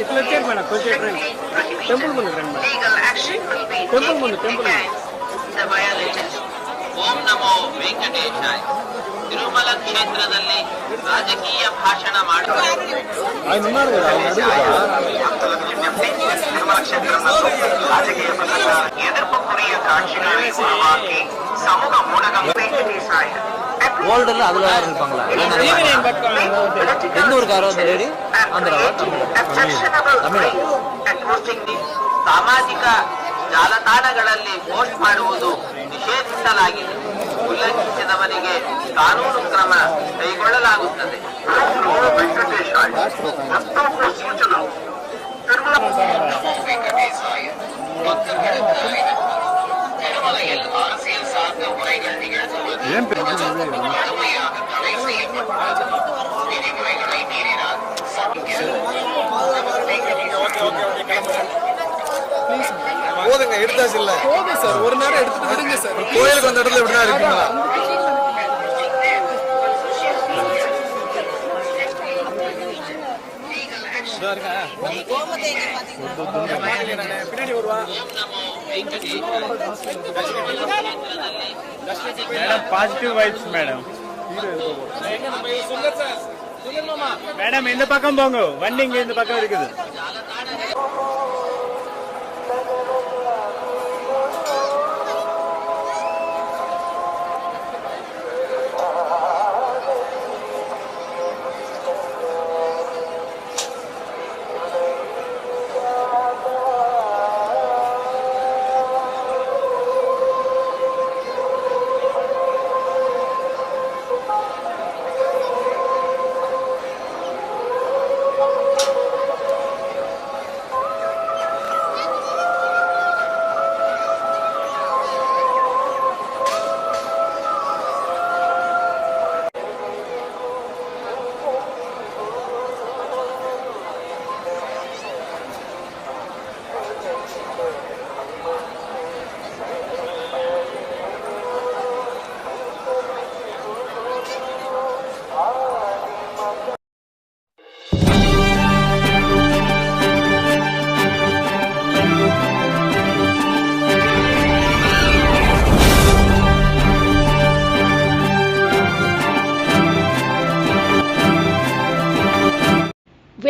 ఇట్లొచ్చారు madam కొంచెం రండి temple ముందు రండి మేడం టెంపుల్ ముందు టెంపుల్ ಓಂ ನಮೋ ವೆಂಕಟೇಶಾಯ ತಿರುಮಲ ಕ್ಷೇತ್ರದಲ್ಲಿ ರಾಜಕೀಯ ಭಾಷಣ ಮಾಡುವ ತಿರುಮಲ ಕ್ಷೇತ್ರ ರಾಜಕೀಯ ಪ್ರಸಂಗ ಎದುರು ಗುರಿಯ ಕಾಕ್ಷಿಗಳಿಗೆ ಗುರುವಾಗಿ ಸಮೂಹ ಮೂಡಗಂ ವೆಂಕಟೇಶಾಯ உருவாக்கி சமூக ஊடகம் வெங்கடேசாய ஓல்டுல அதுல வேற இருப்பாங்களா எந்த ஊருக்காரோ அந்த லேடி ஆந்திராவா தமிழா ಸಾಮಾಜಿಕ ಜಾಲತಾಣಗಳಲ್ಲಿ ಪೋಸ್ಟ್ ಮಾಡುವುದು ನಿಷೇಧಿಸಲಾಗಿದೆ ಉಲ್ಲಂಘಿಸಿದವರಿಗೆ ಕಾನೂನು ಕ್ರಮ ಕೈಗೊಳ್ಳಲಾಗುತ್ತದೆ வெங்கடேசாய ஏன் போதுங்க எடுத்தாச்சு இல்ல. போதும் சார் ஒரு நேரம் எடுத்துட்டு விடுங்க சார். கோயிலுக்கு வந்த இடத்துல எப்படின்னா இருக்குங்களா? பின்னாடி வருவா. madam positive vibes madam madam இந்த பக்கம் போங்க வண்டி இங்க இந்த பக்கம் இருக்குது